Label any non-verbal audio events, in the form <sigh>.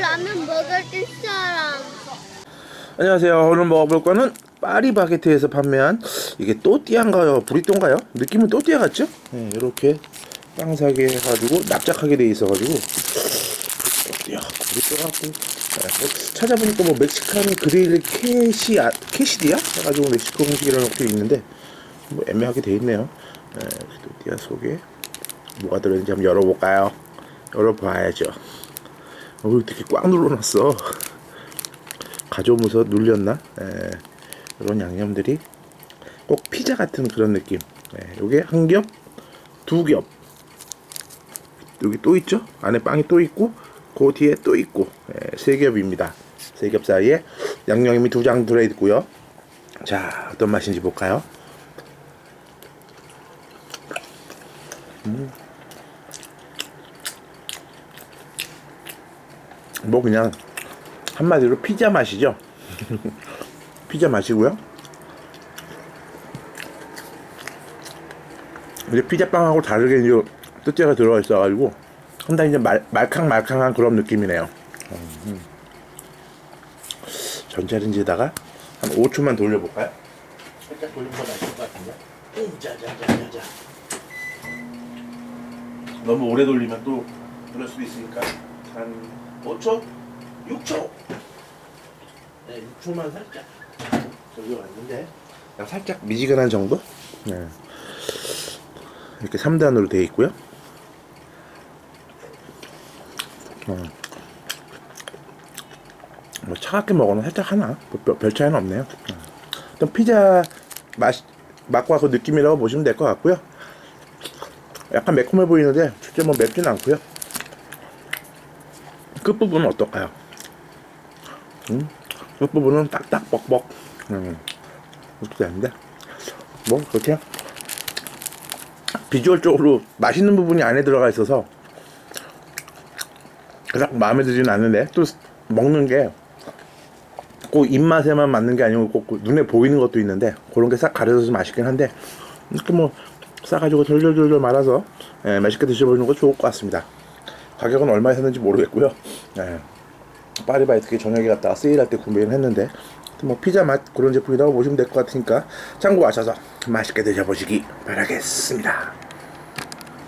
라면 먹을 사람. 안녕하세요. 오늘 먹어볼 거는 파리바게트에서 판매한 이게 또띠아인가요? 브리또인가요? 느낌은 또띠아 같죠? 네, 이렇게 빵 사게 해가지고 납작하게 돼 있어가지고 또띠아 브리또 같고 네, 뭐 찾아보니까 뭐 멕시칸 그릴 캐시 아, 캐시디아 해가지고 멕시코 음식이라는 것도 있는데 뭐 애매하게 돼 있네요. 네, 또띠아 속에 뭐가 들어있는지 한번 열어볼까요? 열어봐야죠. 어, 되게 꽉 눌러놨어. 가져오면서 눌렸나? 예, 이런 양념들이 꼭 피자 같은 그런 느낌. 예, 요게 한 겹, 두 겹. 여기 또 있죠? 안에 빵이 또 있고, 그 뒤에 또 있고, 예, 세 겹입니다. 세 겹 사이에 양념이 두 장 들어있고요. 자, 어떤 맛인지 볼까요? 음. 뭐 그냥 한마디로 피자 맛이죠. <laughs> 피자 맛이고요. 이제 피자빵하고 다르게 이제 뜻제가 들어가 있어가지고 상당히 이제 말, 말캉말캉한 그런 느낌이네요. 음. 전자레인지에다가 한 5초만 돌려볼까요? 살짝 돌리면 더 맛있을 것 같은데. 짜자자자자. 너무 오래 돌리면 또 그럴 수도 있으니까 한 5초? 6초? 네, 6초만 살짝 돌려왔는데 그냥 살짝 미지근한 정도? 네. 이렇게 3단으로 되어 있고요. 어. 뭐 차갑게 먹으면 살짝 하나 뭐 별, 별 차이는 없네요. 어. 일단 피자 맛 맛과 그 느낌이라고 보시면 될 것 같고요. 약간 매콤해 보이는데 실제 뭐 맵진 않고요. 끝부분은 어떨까요? 음? 끝부분은 딱딱 뻑뻑 음. 이렇게 되는데 뭐 그렇게 비주얼적으로 맛있는 부분이 안에 들어가 있어서 그닥 마음에 들지는 않는데 또 먹는 게 꼭 입맛에만 맞는 게 아니고 꼭 눈에 보이는 것도 있는데 그런 게 싹 가려져서 맛있긴 한데 이렇게 뭐 싸가지고 돌돌돌돌 말아서 예, 맛있게 드셔보는 거 좋을 것 같습니다. 가격은 얼마에 샀는지 모르겠고요. 예, 파리바이트게 저녁에 갔다가 세일할 때 구매를 했는데 뭐 피자 맛 그런 제품이라고 보시면 될 것 같으니까 참고하셔서 맛있게 드셔보시기 바라겠습니다.